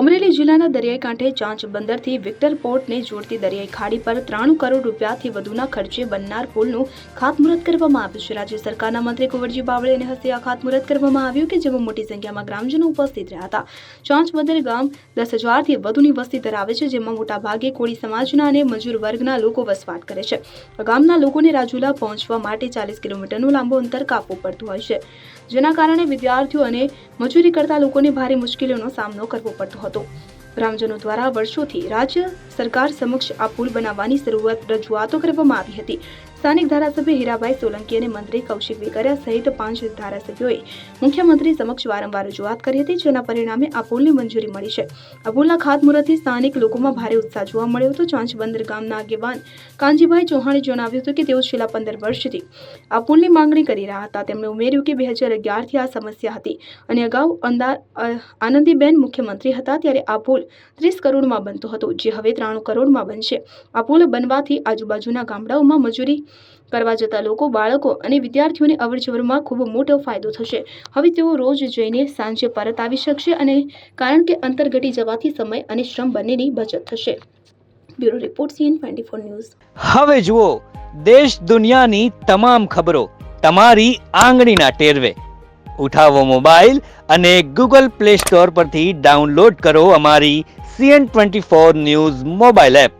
અમરેલી જિલ્લાના દરિયાઈ કાંઠે ચાંચ બંદરથી વિક્ટર પોર્ટને જોડતી દરિયાઈ ખાડી પર ત્રાણું કરોડ રૂપિયાથી વધુના ખર્ચે બનનાર પુલનું ખાતમુહૂર્ત કરવામાં આવ્યું છે. રાજ્ય સરકારના મંત્રી કુંવરજી બાવળીને હસ્તે આ ખાતમુહૂર્ત કરવામાં આવ્યું કે જેમાં મોટી સંખ્યામાં ગ્રામજનો ઉપસ્થિત રહ્યા હતા. ચાંચ બંદર ગામ દસ હજારથી વધુની વસ્તી ધરાવે છે, જેમાં મોટા ભાગે કોળી સમાજના અને મજૂર વર્ગના લોકો વસવાટ કરે છે. ગામના લોકોને રાજુલા પહોંચવા માટે ચાલીસ કિલોમીટરનું લાંબુ અંતર કાપવું પડતું હોય છે. જેના કારણે વિદ્યાર્થીઓ અને મજૂરી કરતા લોકોને ભારે મુશ્કેલીઓનો સામનો કરવો પડતો હતો. ગ્રામજનો દ્વારા વર્ષોથી રાજ્ય સરકાર સમક્ષ આ પુલ બનાવવાની શરૂઆત રજૂઆતો કરવામાં આવી હતી. સ્થાનિક ધારાસભ્ય હીરાભાઈ સોલંકી અને મંત્રી કૌશિક વેકરિયા સહિત પાંચ ધારાસભ્યોએ મુખ્યમંત્રી સમક્ષ વારંવાર રજૂઆત કરી હતી, જેના પરિણામે આ પુલની મંજૂરી મળી છે. આ પુલના ખાતમુહૂર્તથી સ્થાનિક લોકોમાં ભારે ઉત્સાહ જોવા મળ્યો હતો. ચાંચ બંદર ગામના આગેવાન કાનજીભાઈ ચૌહાણે જણાવ્યું હતું કે તેઓ છેલ્લા પંદર વર્ષથી આ પુલની માંગણી કરી રહ્યા હતા. તેમણે ઉમેર્યું કે બે હજાર અગિયારથી આ સમસ્યા હતી અને અગાઉ અંદા આનંદીબેન મુખ્યમંત્રી હતા ત્યારે આ પુલ ત્રીસ કરોડમાં બનતો હતો, જે હવે ત્રાણું કરોડમાં બનશે. આ પુલ બનવાથી આજુબાજુના ગામડાઓમાં મજૂરી કરવા જતા લોકો, બાળકો અને વિદ્યાર્થીઓને અવરજવરમાં ખૂબ મોટો ફાયદો થશે. હવે તેઓ રોજ જઈને સાંજે પરત આવી શકશે અને કારણ કે અંતર ઘટી જવાથી સમય અને શ્રમ બંનેની બચત થશે. Bureau report CN twenty four news. હવે જુઓ, દેશ દુનિયાની તમામ ખબરો તમારી આંગળીના ટેરવે. ઉઠાવો મોબાઈલ અને ગૂગલ પ્લે સ્ટોર પરથી ડાઉનલોડ કરો અમારી CN twenty four news mobile app.